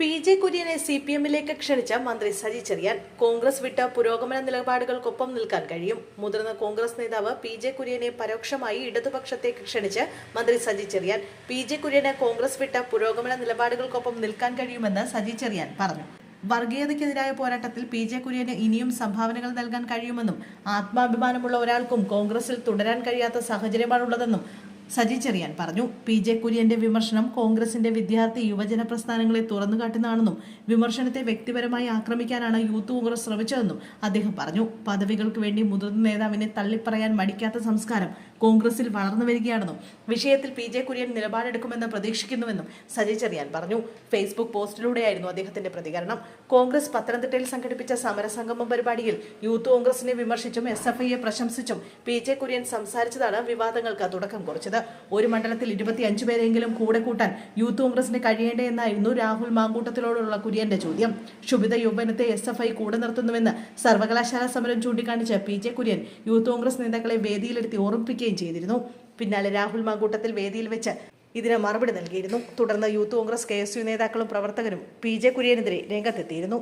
P J കുര്യനെ C P എമ്മിലേക്ക് ക്ഷണിച്ച മന്ത്രി സജി ചെറിയാൻ കോൺഗ്രസ് വിട്ട പുരോഗമന നിലപാടുകൾക്കൊപ്പം നിൽക്കാൻ കഴിയും. മുതിർന്ന കോൺഗ്രസ് നേതാവ് പി ജെ കുര്യനെ പരോക്ഷമായി ഇടതുപക്ഷത്തേക്ക് ക്ഷണിച്ച് മന്ത്രി സജി ചെറിയാൻ പി ജെ കുര്യന് കോൺഗ്രസ് വിട്ട പുരോഗമന നിലപാടുകൾക്കൊപ്പം നിൽക്കാൻ കഴിയുമെന്ന് സജി ചെറിയാൻ പറഞ്ഞു. വർഗീയതയ്ക്കെതിരായ പോരാട്ടത്തിൽ പി ജെ കുര്യന് ഇനിയും സംഭാവനകൾ നൽകാൻ കഴിയുമെന്നും ആത്മാഭിമാനമുള്ള ഒരാൾക്കും കോൺഗ്രസിൽ തുടരാൻ കഴിയാത്ത സാഹചര്യമാണുള്ളതെന്നും സജി ചെറിയാൻ പറഞ്ഞു. പി ജെ കുര്യന്റെ വിമർശനം കോൺഗ്രസിന്റെ വിദ്യാർത്ഥി യുവജന പ്രസ്ഥാനങ്ങളെ തുറന്നുകാട്ടുന്നതാണെന്നും വിമർശനത്തെ വ്യക്തിപരമായി ആക്രമിക്കാനാണ് യൂത്ത് കോൺഗ്രസ് ശ്രമിച്ചതെന്നും അദ്ദേഹം പറഞ്ഞു. പദവികൾക്ക് വേണ്ടി മുതിർന്ന നേതാവിനെ തള്ളിപ്പറയാൻ മടിക്കാത്ത സംസ്കാരം കോൺഗ്രസിൽ വളർന്നു വരികയാണെന്നും വിഷയത്തിൽ പി ജെ കുര്യൻ നിലപാടെടുക്കുമെന്ന് പ്രതീക്ഷിക്കുന്നുവെന്നും സജി ചെറിയാൻ പറഞ്ഞു. ഫേസ്ബുക്ക് പോസ്റ്റിലൂടെയായിരുന്നു അദ്ദേഹത്തിന്റെ പ്രതികരണം. കോൺഗ്രസ് പത്തനംതിട്ടയിൽ സംഘടിപ്പിച്ച സമരസംഗമം പരിപാടിയിൽ യൂത്ത് കോൺഗ്രസിനെ വിമർശിച്ചും എസ് എഫ് ഐയെ പ്രശംസിച്ചും പി ജെ കുര്യൻ സംസാരിച്ചതാണ് വിവാദങ്ങൾക്ക് തുടക്കം കുറിച്ചത്. ഒരു മണ്ഡലത്തിൽ ഇരുപത്തിയഞ്ചു പേരെങ്കിലും കൂടെ കൂട്ടാൻ യൂത്ത് കോൺഗ്രസിന് കഴിയേണ്ടേ എന്നായിരുന്നു രാഹുൽ മാങ്കൂട്ടത്തിലോടുള്ള കുര്യന്റെ ചോദ്യം. ക്ഷുഭിത യൗവനത്തെ എസ് എഫ് ഐ കൂടെ നിർത്തുന്നുവെന്ന് സർവകലാശാല സമരം ചൂണ്ടിക്കാണിച്ച P J Kurian youth Congress നേതാക്കളെ വേദിയിലെടുത്തി ഓർമ്മിപ്പിക്കുകയും ചെയ്തിരുന്നു. പിന്നാലെ രാഹുൽ മാങ്കൂട്ടത്തിൽ വേദിയിൽ വെച്ച് ഇതിന് മറുപടി നൽകിയിരുന്നു. തുടർന്ന് യൂത്ത് കോൺഗ്രസ് കെ നേതാക്കളും പ്രവർത്തകരും പി ജെ കുര്യനെതിരെ രംഗത്തെത്തിയിരുന്നു.